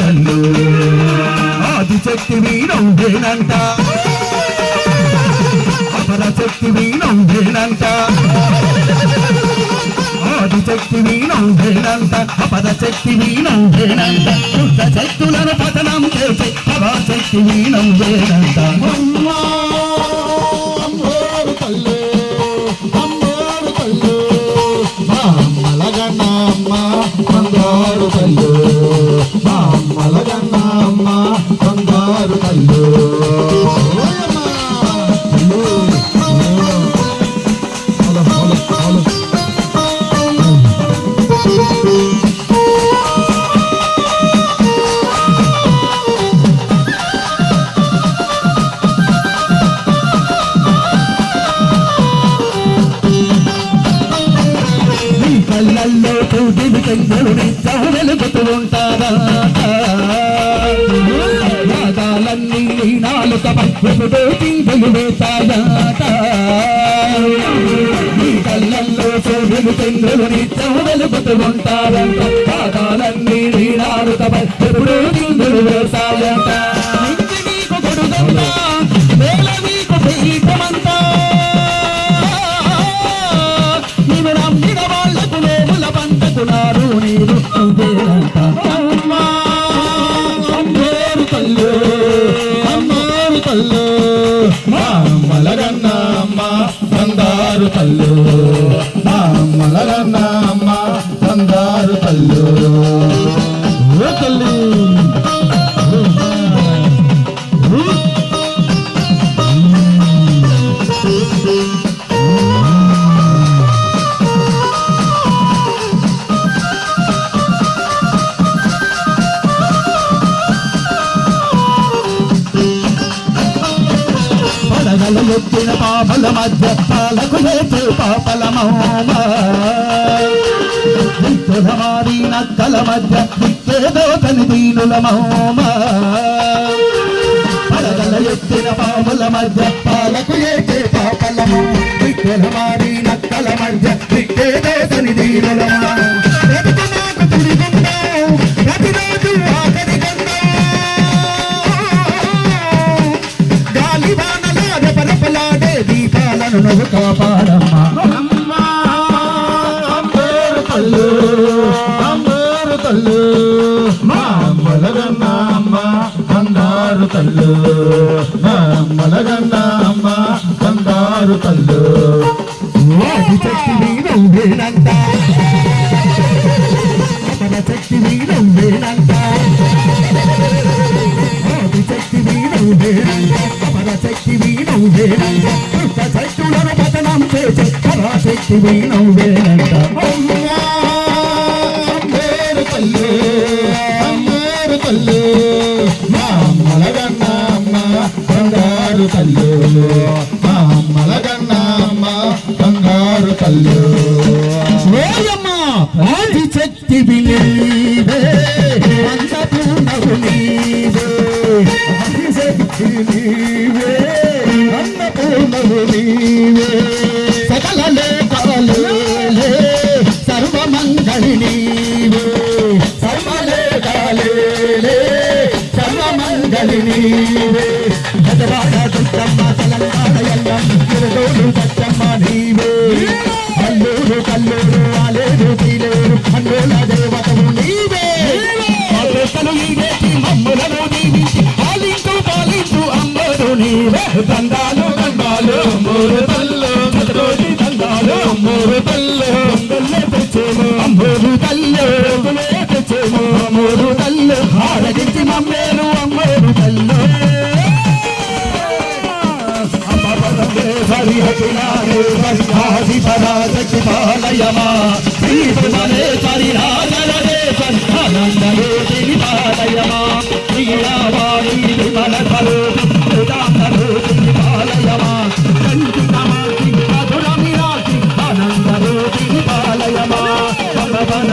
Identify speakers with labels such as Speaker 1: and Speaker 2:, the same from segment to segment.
Speaker 1: తండు ఆది శక్తి వీణంట అపర శక్తి వీణంట ఆది శక్తి వీణంట అపర శక్తి వీణంట శుద్ధ శక్తులను పతనం చేసి అపర శక్తి
Speaker 2: వీణంట కళ్ళల్లో తూటిని పెంచులు నిత్యం వెలుగుతూ ఉంటారా రాగాలన్నీ నీ నాలుకపై చింతలు వేస్తాయాట నీ కళ్ళల్లో సూర్యుని చంద్రులు నిత్యం వెలుగుతూ ఉంటారంట రాగాలన్నీ నీ నాలుకపై చింతలు వేస్తాయట పంచుతున్నారు నీరు
Speaker 1: అమ్మోరు తల్లి అమ్మోరు తల్లి మా అమ్మలగన్న అమ్మ బంగారు తల్లి. మా అమ్మ తల్లి. తల్లి!
Speaker 2: పడగలు ఎత్తిన పాపల మధ్య పాలకు లేచే పాపల మౌమ దిక్కుల మారి నక్కల మధ్య దిక్కేదో దీనుల మహోమ. పడగల ఎత్తిన పాపల మధ్య పాలకు లేచే పాపల మౌమ దిక్కుల మారి నక్కల మధ్య దిక్కేదో కని దీనుల
Speaker 1: అమ్మోరు తల్లి. మా అమ్మలగన్న అమ్మ బంగారు తల్లి. మా అమ్మలగన్న అమ్మ బంగారు తల్లి
Speaker 2: ఆది శక్తివి నువ్వేనంట అపర శక్తివి నువ్వేనంట ఆది శక్తివి శక్తులను పతనం చేసే
Speaker 1: తల్లి. మా అమ్మలగన్న అమ్మ బంగారు తల్లి. మా అమ్మలగన్న అమ్మ బంగారు తల్లి.
Speaker 2: ఓయమ్మా ఆది నీవే అన్నపూర్ణవు నీవే. ఆది నీవే అన్నపూర్ణవు నీవే. సర్వమంగళి నీవే. గజవాడ దుర్గమ్మ తెలంగాణ ఎల్లం. తిరుగోడు సత్యమ్మ నీవే. అల్లూరు కల్లూరు ఆలేరు తీలేరు దేవతము నీవే. నీవేసి మమ్ములను దీవించి పాలించు అమ్మరు నీవే. దండాలు హరి పాలయమా శ్రీరావాణి విమల పాలయమా పాలయమా భగవన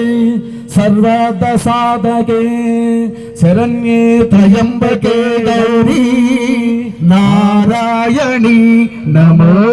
Speaker 2: శివే సర్వార్థ సాధకే శరణ్యే త్రయంబకే గౌరీ. నారాయణి నమో